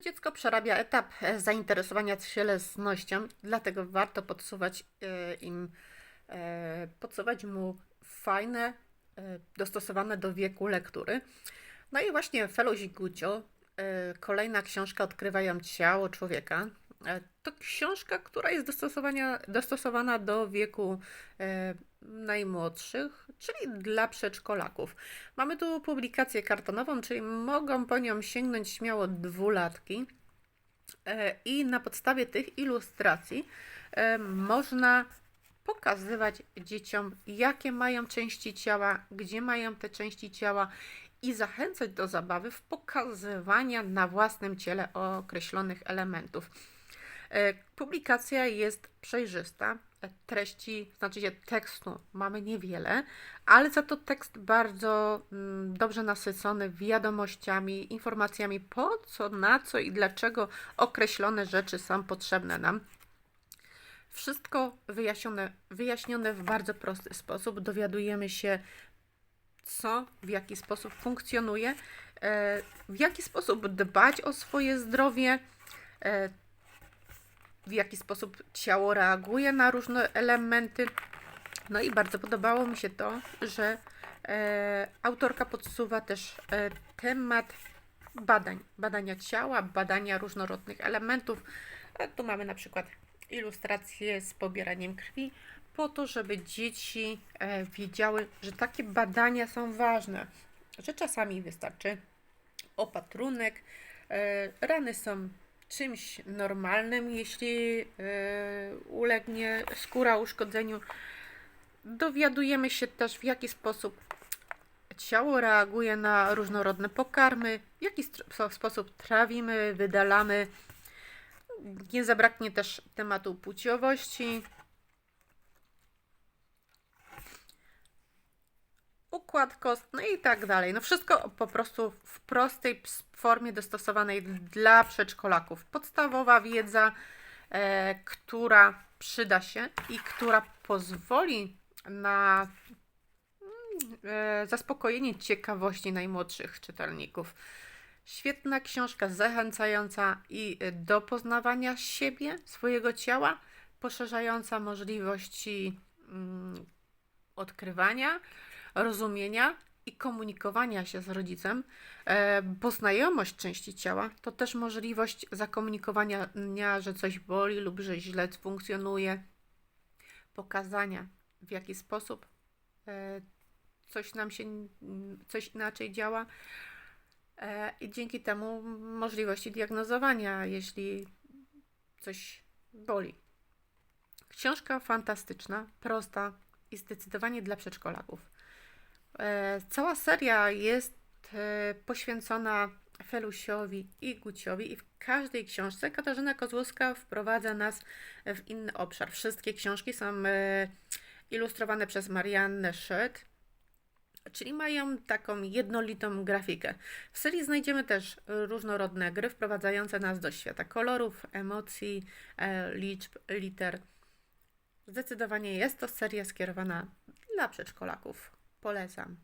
Dziecko przerabia etap e, zainteresowania cielesnością, dlatego warto podsuwać e, im, e, podsuwać mu fajne, dostosowane do wieku lektury. No i właśnie Feluś Gucio, kolejna książka Odkrywają ciało człowieka. E, To książka, która jest dostosowana do wieku e, najmłodszych, czyli dla przedszkolaków. Mamy tu publikację kartonową, czyli mogą po nią sięgnąć śmiało dwulatki. E, I na podstawie tych ilustracji można pokazywać dzieciom, jakie mają części ciała, gdzie mają te części ciała i zachęcać do zabawy w pokazywania na własnym ciele określonych elementów. E, Publikacja jest przejrzysta. E, Treści, znaczy się tekstu mamy niewiele, ale za to tekst bardzo mm, dobrze nasycony wiadomościami, informacjami po co, na co i dlaczego określone rzeczy są potrzebne nam. Wszystko wyjaśnione, wyjaśnione w bardzo prosty sposób. Dowiadujemy się, co, w jaki sposób funkcjonuje, e, w jaki sposób dbać o swoje zdrowie, w jaki sposób ciało reaguje na różne elementy. No i bardzo podobało mi się to, że e, autorka podsuwa też e, temat badań, badania ciała, badania różnorodnych elementów. E, tu mamy na przykład ilustracje z pobieraniem krwi, po to, żeby dzieci e, wiedziały, że takie badania są ważne, że czasami wystarczy opatrunek, e, rany są czymś normalnym, jeśli e, ulegnie skóra uszkodzeniu. Dowiadujemy się też, w jaki sposób ciało reaguje na różnorodne pokarmy, w jaki sposób trawimy, wydalamy. Nie zabraknie też tematu płciowości. Układ kostny i tak dalej. No wszystko po prostu w prostej formie dostosowanej dla przedszkolaków. Podstawowa wiedza, e, która przyda się i która pozwoli na mm, e, zaspokojenie ciekawości najmłodszych czytelników. Świetna książka, zachęcająca i do poznawania siebie, swojego ciała, poszerzająca możliwości mm, odkrywania, rozumienia i komunikowania się z rodzicem, e, bo znajomość części ciała to też możliwość zakomunikowania, że coś boli lub że źle funkcjonuje, pokazania w jaki sposób e, coś nam się, coś inaczej działa e, i dzięki temu możliwości diagnozowania, jeśli coś boli. Książka fantastyczna, prosta i zdecydowanie dla przedszkolaków. E, Cała seria jest e, poświęcona Felusiowi i Guciowi i w każdej książce Katarzyna Kozłowska wprowadza nas w inny obszar. Wszystkie książki są e, ilustrowane przez Mariannę Szyd, czyli mają taką jednolitą grafikę. W serii znajdziemy też różnorodne gry wprowadzające nas do świata kolorów, emocji, liczb, liter. Zdecydowanie jest to seria skierowana dla przedszkolaków. Polecam.